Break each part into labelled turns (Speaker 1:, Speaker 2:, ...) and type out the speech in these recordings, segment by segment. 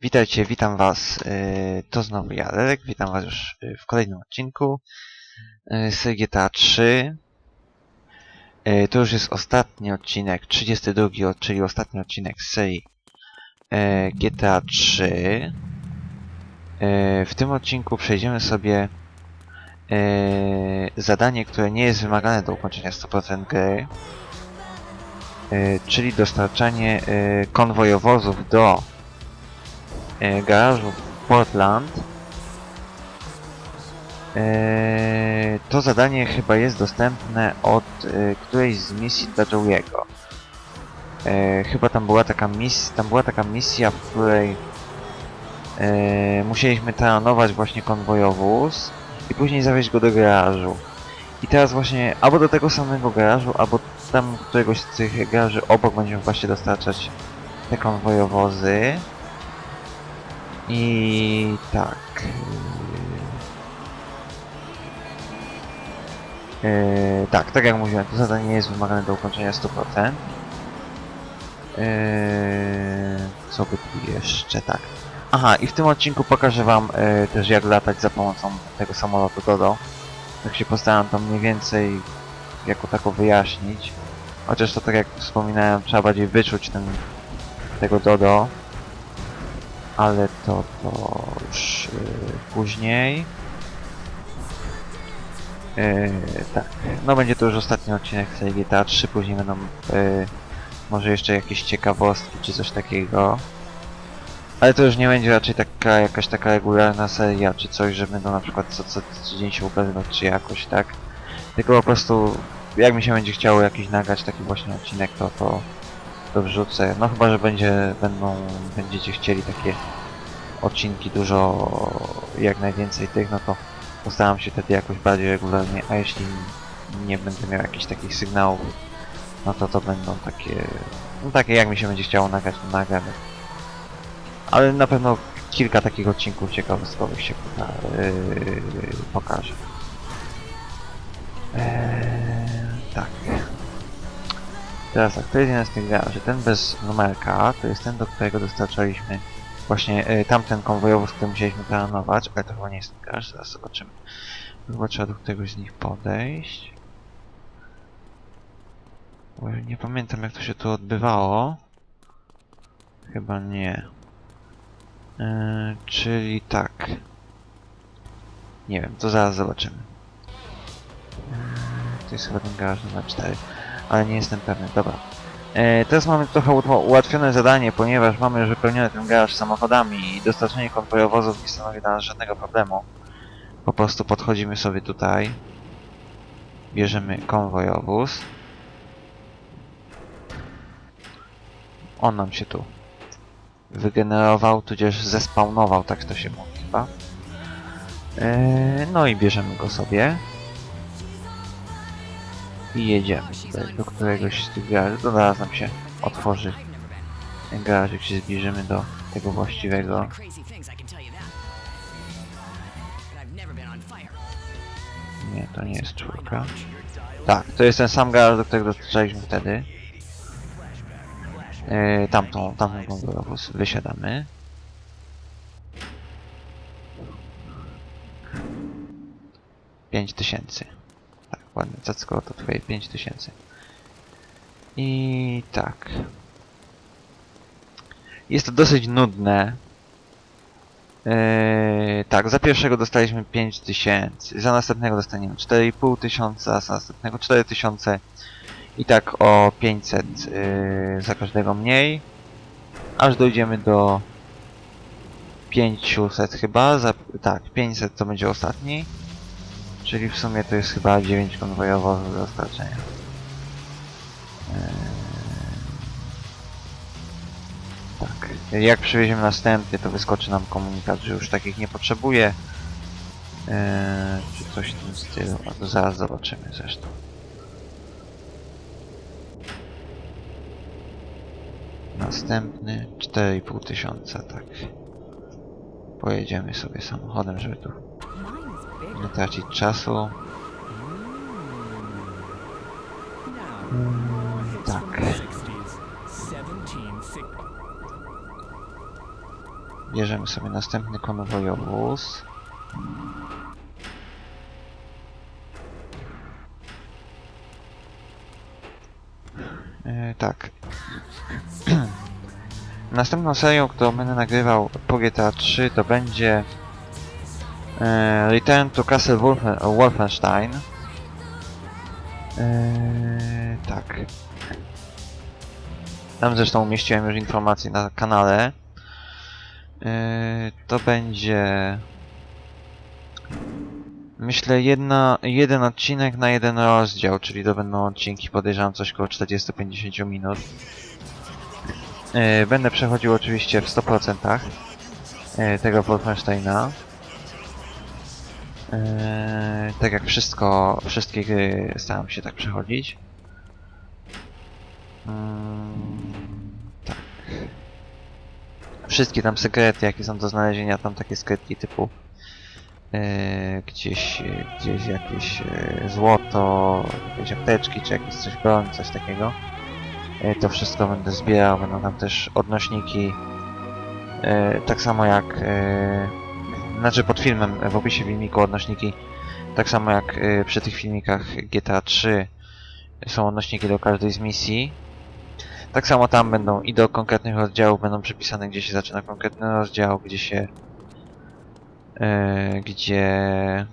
Speaker 1: Witajcie, witam was. y, To znowu ja. Witam was już y, w kolejnym odcinku y, z GTA 3. Y, To już jest ostatni odcinek, 32, od- czyli ostatni odcinek z serii GTA 3. Y, W tym odcinku przejdziemy sobie zadanie, które nie jest wymagane do ukończenia 100% gry, czyli dostarczanie konwojowozów do garażu w Portland. E, to zadanie chyba jest dostępne od e, którejś z misji dla Joey'ego. E, chyba tam była taka misja, tam była taka misja, w której e, musieliśmy taranować właśnie konwojowóz i później zawieźć go do garażu. I teraz właśnie albo do tego samego garażu, albo tam któregoś z tych garaży obok będziemy właśnie dostarczać te konwojowozy. I tak. Yy, tak, tak jak mówiłem, to zadanie nie jest wymagane do ukończenia 100%. Yy, co by tu jeszcze? Tak. Aha, i w tym odcinku pokażę wam yy, też jak latać za pomocą tego samolotu Dodo. Tak się postaram to mniej więcej jako tako wyjaśnić. Chociaż to tak jak wspominałem, trzeba bardziej wyczuć ten, tego Dodo ale to, to już yy, później. Yy, tak, no będzie to już ostatni odcinek z GTA 3, później będą yy, może jeszcze jakieś ciekawostki czy coś takiego. Ale to już nie będzie raczej taka jakaś taka regularna seria czy coś, że będą na przykład co, co tydzień się ukazywać czy jakoś tak. Tylko po prostu jak mi się będzie chciało jakiś nagrać taki właśnie odcinek to to to wrzucę. No chyba, że będzie, będą, będziecie chcieli takie odcinki dużo, jak najwięcej tych, no to postaram się wtedy jakoś bardziej regularnie, a jeśli nie będę miał jakichś takich sygnałów, no to to będą takie, no takie jak mi się będzie chciało nagrać, to nagramy. Ale na pewno kilka takich odcinków ciekawostkowych się poka yy, pokaże. Eee, tak. Teraz tak, jest jeden z tych garaży. Ten bez numerka to jest ten, do którego dostarczaliśmy właśnie y, tamten konwojowóz, który musieliśmy planować, ale to chyba nie jest ten garaż, zaraz zobaczymy. Chyba trzeba do któregoś z nich podejść. Bo nie pamiętam jak to się tu odbywało. Chyba nie. Y, czyli tak. Nie wiem, to zaraz zobaczymy. Y, to jest chyba ten garaż numer 4 ale nie jestem pewny. Dobra. E, teraz mamy trochę ułatwione zadanie, ponieważ mamy już wypełniony ten garaż samochodami i dostarczenie konwojowozów nie stanowi dla nas żadnego problemu. Po prostu podchodzimy sobie tutaj, bierzemy konwojowóz. On nam się tu wygenerował, tudzież zespawnował, tak to się mówi chyba. E, no i bierzemy go sobie i jedziemy tutaj do któregoś z tych garaży. To zaraz nam się otworzy garaż, jak się zbliżymy do tego właściwego. Nie, to nie jest czwórka. Tak, to jest ten sam garaż, do którego dostarczaliśmy wtedy. Yy, tamtą, tamtą konwojowóz wysiadamy. Pięć tysięcy. Ładnie, cacko to twoje pięć tysięcy. I tak. Jest to dosyć nudne. Yy, tak, za pierwszego dostaliśmy 5000, za następnego dostaniemy 4,5 tysiąca, za następnego 4000 i tak o 500 yy, za każdego mniej, aż dojdziemy do 500 chyba, za, tak, 500 to będzie ostatni, czyli w sumie to jest chyba 9 konwojowozów do dostarczenia. Yy, tak. Jak przywieziemy następny, to wyskoczy nam komunikat, że już takich nie potrzebuje. Eee, czy coś w tym stylu. A to zaraz zobaczymy zresztą. Następny 4,5 tysiąca, tak. Pojedziemy sobie samochodem, żeby tu nie tracić czasu. Mm, tak.
Speaker 2: 60s, 17 sig-
Speaker 1: Bierzemy sobie następny konwojowóz. E, tak. Następną serią, którą będę nagrywał po GTA 3 to będzie e, Return to Castle Wolfen Wolfenstein. E, tak. Tam zresztą umieściłem już informacje na kanale. E, to będzie myślę jedna, jeden odcinek na jeden rozdział, czyli to będą odcinki podejrzewam coś około 40-50 minut. Będę przechodził oczywiście w 100% e, tego Wolfensteina. E, Tak jak wszystko, wszystkie gry staram się tak przechodzić. Mm, Tak. Wszystkie tam sekrety, jakie są do znalezienia, tam takie skrytki typu e, gdzieś, gdzieś jakieś e, złoto, jakieś apteczki, czy jakieś coś broń, coś takiego. E, To wszystko będę zbierał, będą tam też odnośniki. e, Tak samo jak... e, Znaczy pod filmem, w opisie filmiku odnośniki. Tak samo jak e, przy tych filmikach GTA 3 są odnośniki do każdej z misji. Tak samo tam będą i do konkretnych rozdziałów będą przypisane, gdzie się zaczyna konkretny rozdział, gdzie się... e, Gdzie...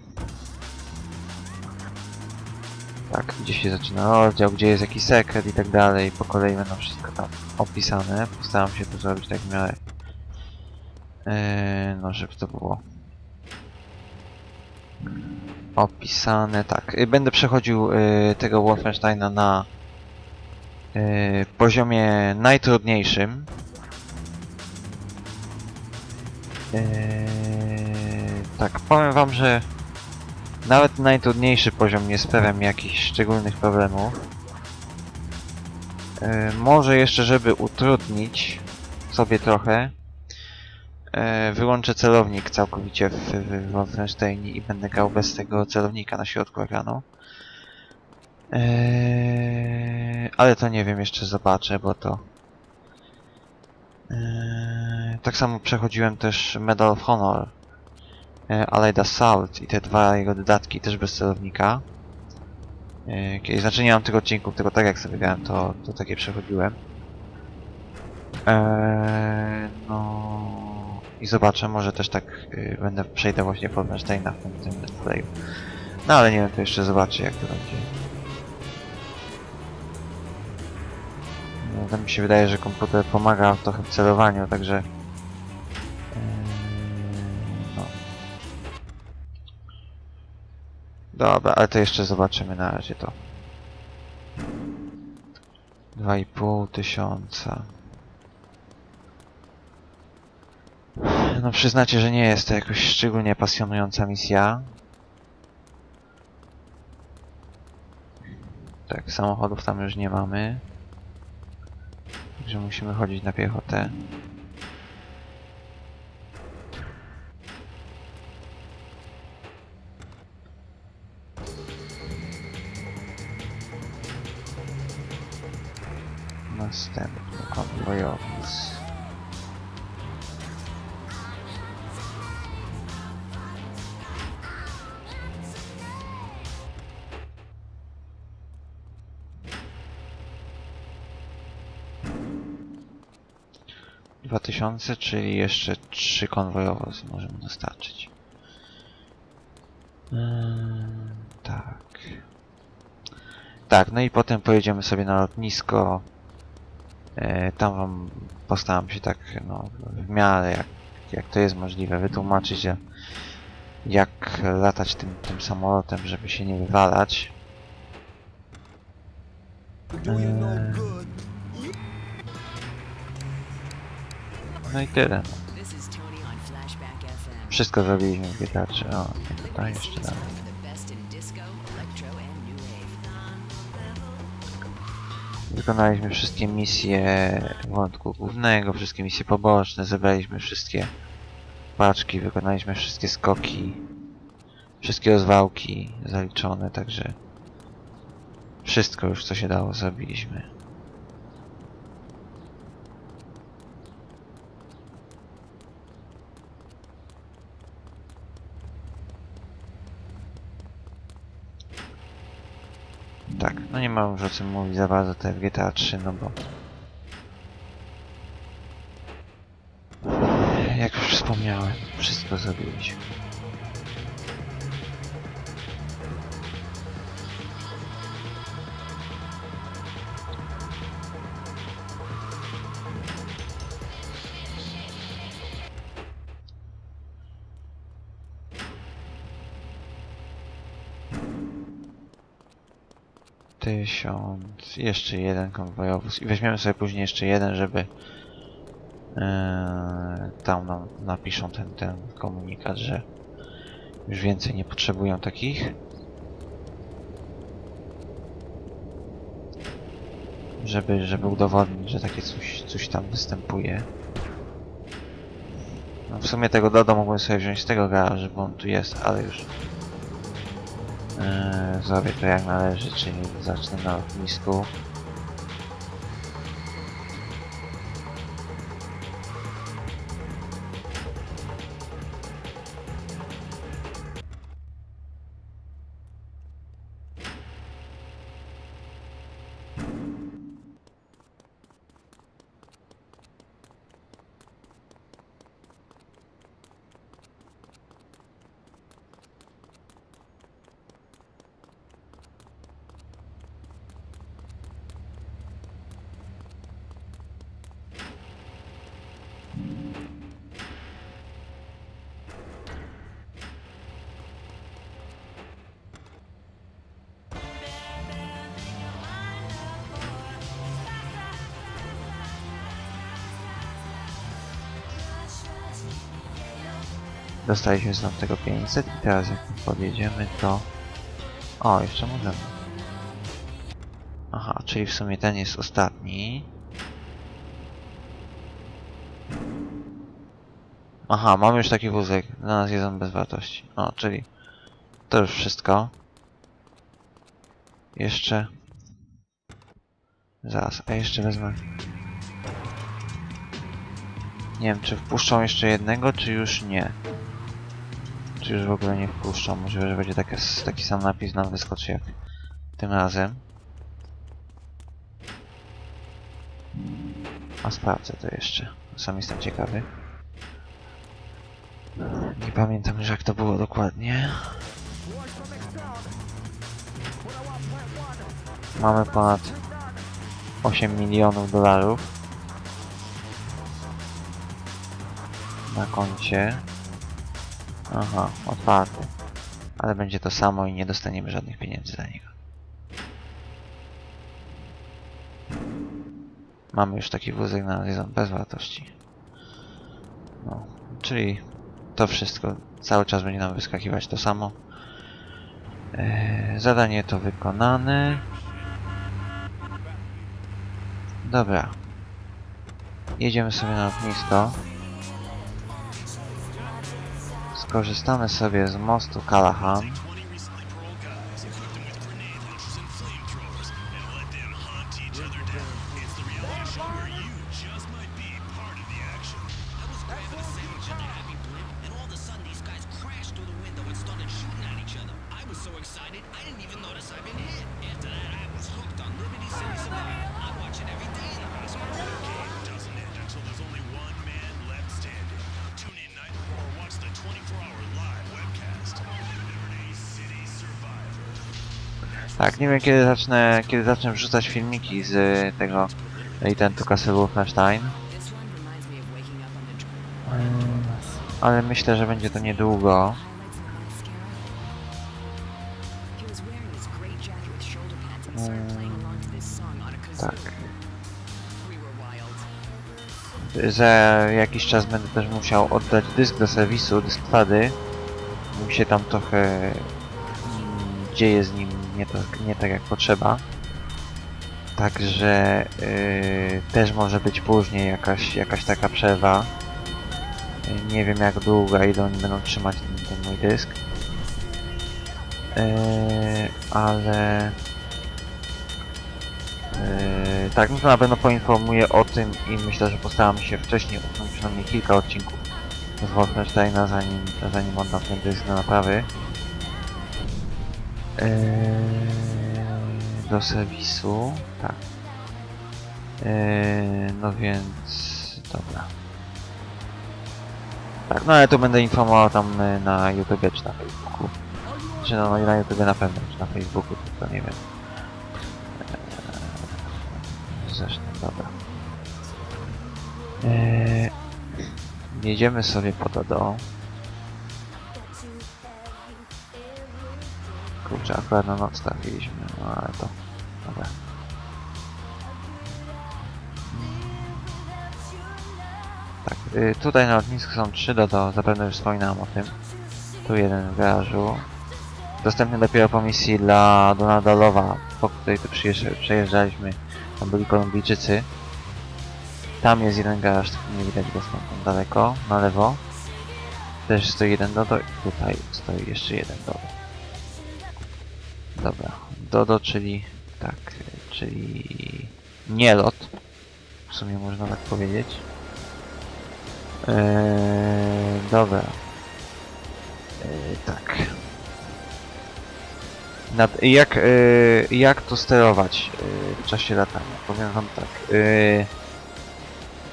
Speaker 1: Tak, gdzie się zaczyna rozdział, gdzie jest jakiś sekret i tak dalej. Po kolei będą wszystko tam opisane. Postaram się to zrobić tak w miarę. Yy, no, żeby to było opisane. Tak, yy, będę przechodził yy, tego Wolfensteina na yy, poziomie najtrudniejszym. Yy, tak, powiem wam, że nawet najtrudniejszy poziom nie sprawia mi jakichś szczególnych problemów. E, może jeszcze, żeby utrudnić sobie trochę, wyłączę celownik całkowicie w, w Wolfensteinie i będę grał bez tego celownika na środku ekranu. E, ale to nie wiem, jeszcze zobaczę, bo to... E, tak samo przechodziłem też Medal of Honor e, Allied Assault i te dwa jego dodatki też bez celownika. E, Kiedyś, znaczy nie mam tych odcinków, tylko tak jak sobie grałem, to, to takie przechodziłem. Eee, no i zobaczę, może też tak y, będę przejdę właśnie Wolfensteina w tym, tym let's. No ale nie wiem, to jeszcze zobaczę jak to będzie. No, mi się wydaje, że komputer pomaga trochę w celowaniu, także... Eee, no. Dobra, ale to jeszcze zobaczymy na razie to. 2,5 tysiąca. No przyznacie, że nie jest to jakoś szczególnie pasjonująca misja. Tak, samochodów tam już nie mamy. Także musimy chodzić na piechotę. 2000, czyli jeszcze 3 konwojowozy możemy dostarczyć. Yy, tak. Tak, no i potem pojedziemy sobie na lotnisko. Yy, tam wam postaram się tak, no, w miarę jak, jak to jest możliwe, wytłumaczyć, jak latać tym, tym samolotem, żeby się nie wywalać. Yy. No i tyle. no. Wszystko zrobiliśmy w 3. O, tutaj jeszcze dalej. Wykonaliśmy wszystkie misje wątku głównego, wszystkie misje poboczne, zebraliśmy wszystkie paczki, wykonaliśmy wszystkie skoki, wszystkie rozwałki zaliczone, także wszystko już co się dało zrobiliśmy. Tak, no nie mam już o czym mówić za bardzo te w GTA 3, no bo... Jak już wspomniałem, wszystko zrobiliśmy. Tysiąc, jeszcze jeden konwojowóz i weźmiemy sobie później jeszcze jeden, żeby Eee, tam nam napiszą ten, ten komunikat, że już więcej nie potrzebują takich. Żeby, żeby udowodnić, że takie coś, coś tam występuje. No w sumie tego Dodo mogłem sobie wziąć z tego garażu, bo on tu jest, ale już zrobię to jak należy, czyli zacznę na lotnisku. Dostaliśmy z tego 500 i teraz jak podjedziemy to... O, jeszcze możemy. Aha, czyli w sumie ten jest ostatni. Aha, mamy już taki wózek. Dla nas jest on bez wartości. O, czyli to już wszystko. Jeszcze... Zaraz, a jeszcze wezmę... Nie wiem, czy wpuszczą jeszcze jednego, czy już nie. Czy już w ogóle nie wpuszczą. Możliwe, że będzie taki, taki sam napis nam wyskoczy jak tym razem. A sprawdzę to jeszcze. Sam jestem ciekawy. Nie pamiętam już jak to było dokładnie. Mamy ponad 8 milionów dolarów na koncie. Aha, otwarty. Ale będzie to samo i nie dostaniemy żadnych pieniędzy za niego. Mamy już taki wózek na on bez wartości. No, czyli to wszystko. Cały czas będzie nam wyskakiwać to samo. Eee, zadanie to wykonane. Dobra. Jedziemy sobie na lotnisko. Skorzystamy sobie z mostu Callahan. Nie wiem kiedy zacznę, kiedy zacznę wrzucać filmiki z tego Castle Wolfenstein.
Speaker 3: Me of waking up on the train.
Speaker 1: Mm, Ale myślę, że będzie to niedługo.
Speaker 3: To kazoo.
Speaker 1: Tak. Za jakiś czas będę też musiał oddać dysk do serwisu, dysk twady. Mi się tam trochę mm, dzieje z nim nie, to, nie tak jak potrzeba. Także yy, też może być później jakaś, jakaś taka przerwa. Yy, nie wiem jak długo ile oni będą trzymać ten, ten mój dysk. Yy, ale Yy, tak, no to na pewno poinformuję o tym i myślę, że postaram się wcześniej usunąć przynajmniej kilka odcinków z Wolfensteina, zanim, zanim oddam ten dysk do naprawy. Yy, do serwisu, tak. Yy, no więc, dobra. Tak, no ale to będę informował tam y, na YouTube czy na Facebooku. Czy no, na YouTube na pewno, czy na Facebooku, to, nie wiem. Eee, zresztą, dobra. Eee, jedziemy sobie po Dodo. Kurczę, akurat na noc trafiliśmy, no ale to... Dobra. Tak, y, tutaj na lotnisku są trzy Dodo, zapewne już wspominałem o tym. Tu jeden w garażu. Dostępny dopiero po misji dla Donalda Lowa, po której tu przejeżdżaliśmy. Tam byli Kolumbijczycy. Tam jest jeden garaż, nie widać go stąd daleko, na lewo. Też stoi jeden Dodo i tutaj stoi jeszcze jeden Dodo. Dobra, Dodo, czyli tak, czyli nie lot. W sumie można tak powiedzieć. Eee, dobra. Eee, tak. Nad, jak, eee, jak to sterować eee, w czasie latania? Powiem wam tak. Eee,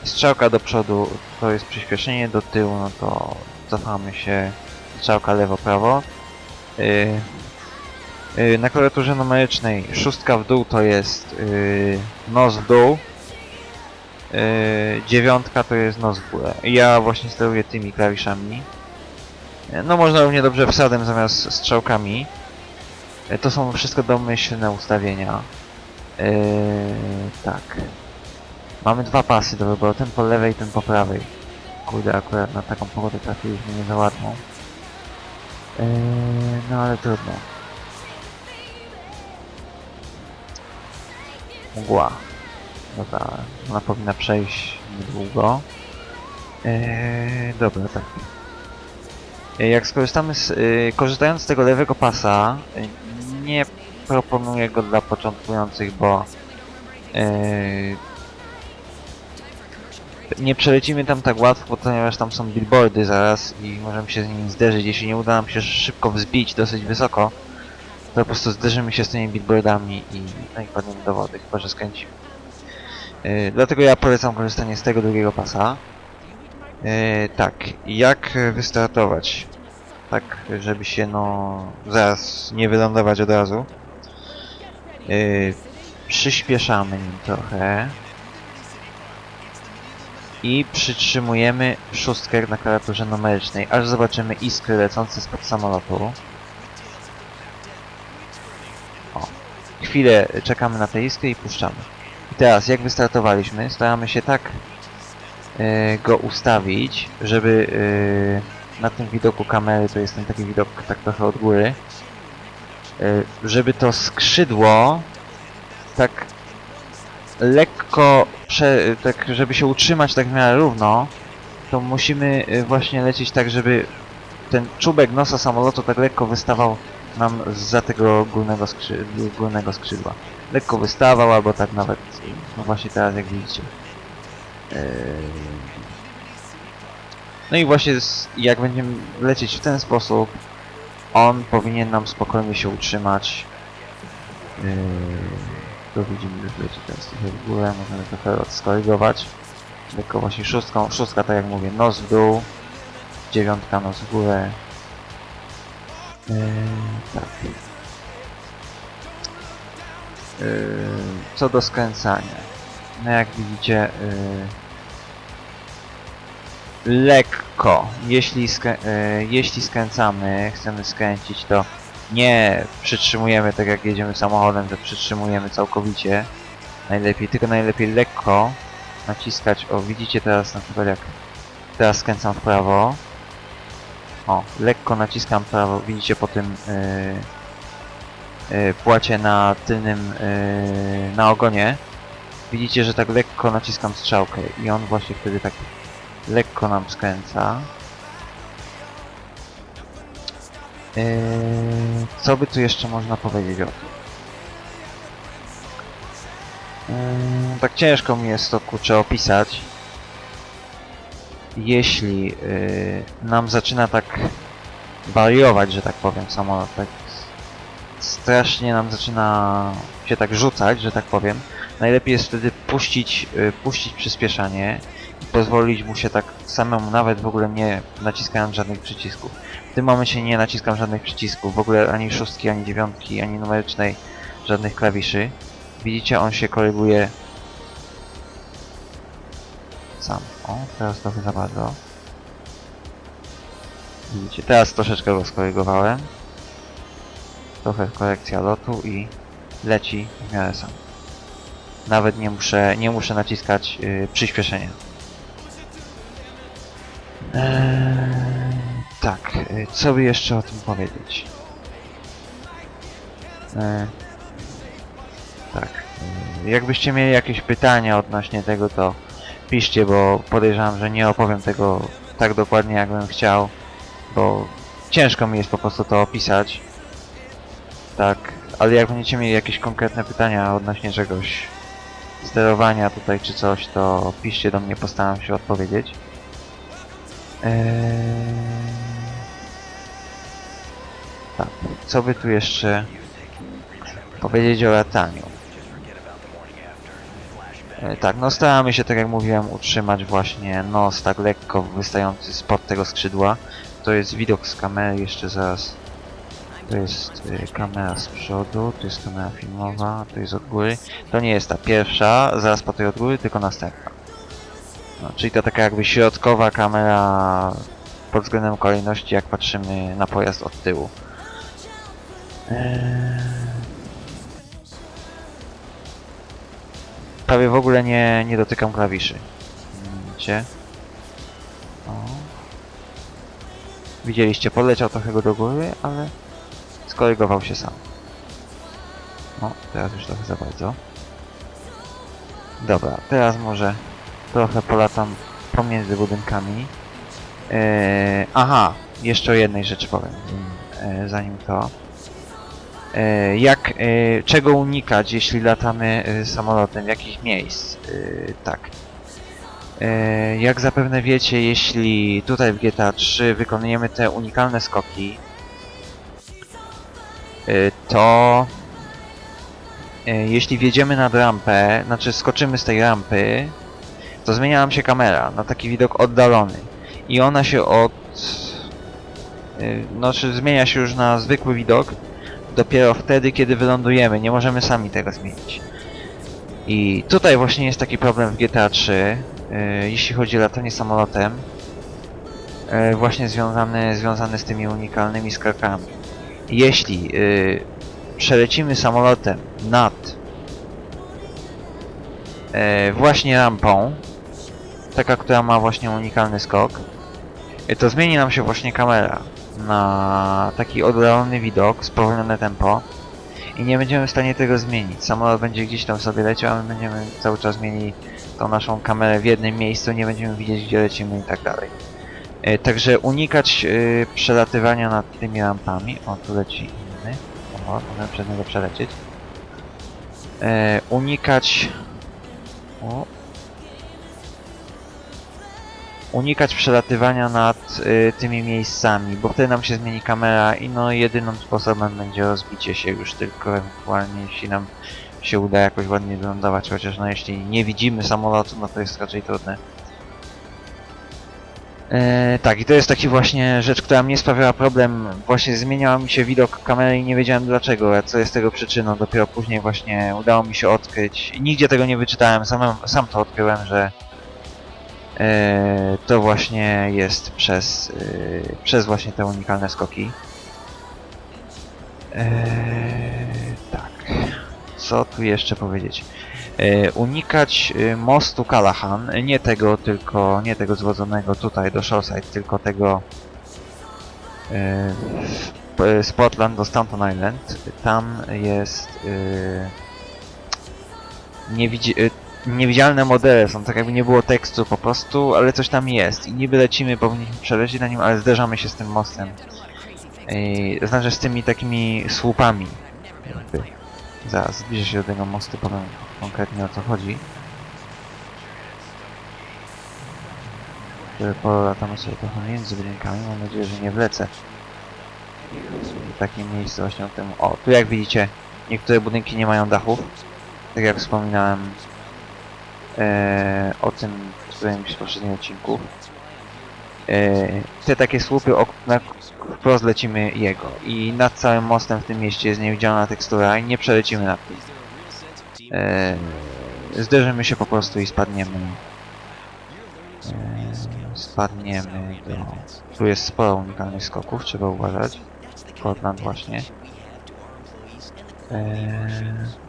Speaker 1: strzałka do przodu to jest przyspieszenie, do tyłu no to cofamy się. Strzałka lewo-prawo. Na klawiaturze numerycznej szóstka w dół to jest eee, nos w dół. Yy, dziewiątka to jest nos w górę. Ja właśnie steruję tymi klawiszami. No można równie dobrze wsadem zamiast strzałkami. To są wszystko domyślne ustawienia. Yy, tak. Mamy dwa pasy do wyboru, ten po lewej, ten po prawej. Kurde, akurat na taką pogodę trafiliśmy nie za ładną. Yy, no ale trudno. Mgła. Dobra, ona powinna przejść niedługo. Eee, dobra, tak. Eee, jak skorzystamy z... Eee, korzystając z tego lewego pasa, eee, nie proponuję go dla początkujących, bo nie przelecimy tam tak łatwo, ponieważ tam są billboardy zaraz i możemy się z nimi zderzyć. Jeśli nie uda nam się szybko wzbić dosyć wysoko, to po prostu zderzymy się z tymi billboardami i, no i padniemy do wody, chyba że skręcimy. Yy, dlatego ja polecam korzystanie z tego drugiego pasa. Yy, tak, jak wystartować? Tak, żeby się no zaraz nie wylądować od razu. Yy, przyspieszamy nim trochę. I przytrzymujemy szóstkę na klawiaturze numerycznej, aż zobaczymy iskry lecące spod samolotu. Chwilę czekamy na te iskry i puszczamy. I teraz, jak wystartowaliśmy, staramy się tak e, go ustawić, żeby e, na tym widoku kamery, to jest ten taki widok tak trochę od góry, e, żeby to skrzydło tak lekko, prze, tak żeby się utrzymać tak w miarę równo, to musimy właśnie lecieć tak, żeby ten czubek nosa samolotu tak lekko wystawał nam za tego górnego, skrzy skrzydła lekko wystawał, albo tak nawet, no właśnie teraz jak widzicie. Eee, No i właśnie jak będziemy lecieć w ten sposób, on powinien nam spokojnie się utrzymać. Eee, Tu widzimy, że leci teraz trochę w górę, możemy trochę skorygować. Lekko właśnie szóstką, szóstka tak jak mówię, nos w dół, dziewiątka nos w górę. Eee, tak. Yy, co do skręcania. No jak widzicie, yy, lekko. Jeśli, skrę jeśli skręcamy, chcemy skręcić, to nie przytrzymujemy tak jak jedziemy samochodem, że przytrzymujemy całkowicie. Najlepiej, tylko najlepiej lekko naciskać. O, widzicie teraz na przykład jak teraz skręcam w prawo. O, lekko naciskam prawo, widzicie po tym yy, yy, płacie na tylnym, yy, na ogonie, widzicie, że tak lekko naciskam strzałkę i on właśnie wtedy tak lekko nam skręca. Yy, co by tu jeszcze można powiedzieć o tym? Yy, tak ciężko mi jest to kurczę opisać. Jeśli yy, nam zaczyna tak wariować, że tak powiem, samolot, tak strasznie nam zaczyna się tak rzucać, że tak powiem, najlepiej jest wtedy puścić, y, puścić przyspieszanie i pozwolić mu się tak samemu, nawet w ogóle nie naciskając żadnych przycisków. W tym momencie nie naciskam żadnych przycisków, w ogóle ani szóstki, ani dziewiątki, ani numerycznej, żadnych klawiszy. Widzicie, on się koryguje sam. O, teraz trochę za bardzo. Widzicie, teraz troszeczkę go skorygowałem. Trochę korekcja lotu i leci w miarę sam. Nawet nie muszę, nie muszę naciskać yy, przyspieszenia. Eee, tak, yy, co by jeszcze o tym powiedzieć? Eee, tak, yy, jakbyście mieli jakieś pytania odnośnie tego, to piszcie, bo podejrzewam, że nie opowiem tego tak dokładnie, jakbym chciał, bo ciężko mi jest po prostu to opisać. Tak, ale jak będziecie mieli jakieś konkretne pytania odnośnie czegoś, sterowania tutaj czy coś, to piszcie do mnie, postaram się odpowiedzieć. Eee... Tak, co by tu jeszcze powiedzieć o lataniu? E, Tak, no staramy się, tak jak mówiłem, utrzymać właśnie nos tak lekko wystający spod tego skrzydła. To jest widok z kamery, jeszcze zaraz. To jest y, kamera z przodu, to jest kamera filmowa, to jest od góry. To nie jest ta pierwsza, zaraz po tej od góry, tylko następna. No, czyli to taka jakby środkowa kamera pod względem kolejności, jak patrzymy na pojazd od tyłu. Eee... prawie w ogóle nie, nie dotykam klawiszy. Widzicie? O. Widzieliście, poleciał trochę go do góry, ale skorygował się sam. No, teraz już trochę za bardzo. Dobra, teraz może trochę polatam pomiędzy budynkami. Eee, aha, jeszcze o jednej rzeczy powiem, e, zanim to. E, jak, e, czego unikać, jeśli latamy e, samolotem, jakich miejsc, tak. Jak zapewne wiecie, jeśli tutaj w GTA 3 wykonujemy te unikalne skoki, to jeśli wjedziemy nad rampę, znaczy skoczymy z tej rampy, to zmienia nam się kamera na taki widok oddalony. I ona się od... Znaczy zmienia się już na zwykły widok, dopiero wtedy, kiedy wylądujemy. Nie możemy sami tego zmienić. I tutaj właśnie jest taki problem w GTA 3, yy, jeśli chodzi o latanie samolotem, yy, właśnie związany, związany z tymi unikalnymi skakami. Jeśli yy, przelecimy samolotem nad yy, właśnie rampą, taka, która ma właśnie unikalny skok, yy, to zmieni nam się właśnie kamera na taki oddalony widok, spowolnione tempo i nie będziemy w stanie tego zmienić. Samolot będzie gdzieś tam sobie leciał, a my będziemy cały czas mieli tą naszą kamerę w jednym miejscu, nie będziemy widzieć gdzie lecimy i tak dalej. E, także unikać e, przelatywania nad tymi rampami. O, tu leci inny. O, możemy przez niego przelecieć. E, unikać... O, unikać przelatywania nad y, tymi miejscami, bo wtedy nam się zmieni kamera i no jedynym sposobem będzie rozbicie się już tylko ewentualnie jeśli nam się uda jakoś ładnie wylądować, chociaż no jeśli nie widzimy samolotu, no to jest raczej trudne. E, tak, i to jest taki właśnie rzecz, która mnie sprawiała problem. Właśnie zmieniał mi się widok kamery i nie wiedziałem dlaczego, a co jest tego przyczyną. Dopiero później właśnie udało mi się odkryć. Nigdzie tego nie wyczytałem, sam, sam to odkryłem, że to właśnie jest przez, e, przez właśnie te unikalne skoki. E, tak. Co tu jeszcze powiedzieć? E, unikać e, mostu Callahan, nie tego tylko, nie tego zwodzonego tutaj do Shoreside, tylko tego e, Portland do Stanton Island. Tam jest e, niewidzi e, niewidzialne modele, są tak jakby nie było tekstu po prostu, ale coś tam jest i niby lecimy, powinniśmy przelecieć na nim, ale zderzamy się z tym mostem. E, znaczy z tymi takimi słupami. Jakby. Zaraz zbliżę się do tego mostu, powiem konkretnie o co chodzi. Polatamy sobie trochę między budynkami, mam nadzieję, że nie wlecę takim miejscu właśnie w tym. O, tu jak widzicie, niektóre budynki nie mają dachów. Tak jak wspominałem e, o tym w którymś z poprzednich odcinków. E, te takie słupy, o, na wprost lecimy jego. I nad całym mostem w tym mieście jest niewidzialna tekstura i nie przelecimy nad tym. E, zderzymy się po prostu i spadniemy. E, spadniemy do... Tu jest sporo unikalnych skoków, trzeba uważać. Portland właśnie. Eee...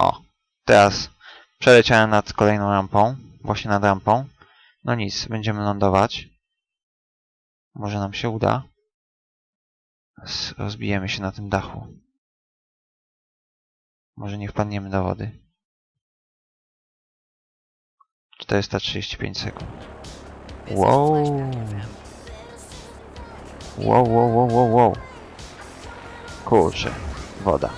Speaker 1: O, teraz przeleciałem nad kolejną rampą, właśnie nad rampą. No nic, będziemy lądować. Może nam się uda. Rozbijemy się na tym dachu. Może nie wpadniemy do wody. 435 sekund. Wow. Wow, wow, wow, wow, wow. Kurczę, woda.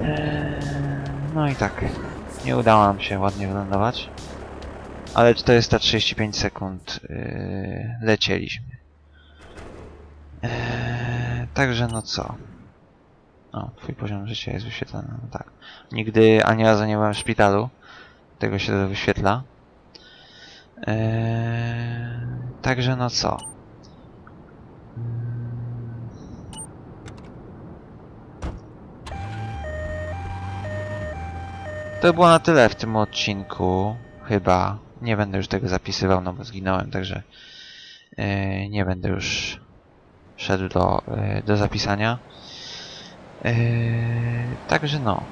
Speaker 1: Eee, no i tak, nie udało nam się ładnie wylądować. Ale 435 sekund yy, lecieliśmy. Eee, także no co? O, twój poziom życia jest wyświetlany, no tak. Nigdy ani razu nie byłem w szpitalu. Tego się to wyświetla. Eee, także no co? To było na tyle w tym odcinku. Chyba nie będę już tego zapisywał, no bo zginąłem, także e, nie będę już szedł do, e, do zapisania. E, także no.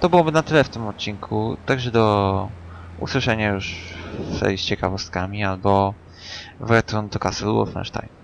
Speaker 1: To byłoby na tyle w tym odcinku. Także do usłyszenia już w serii z ciekawostkami albo w Return to Castle Wolfenstein.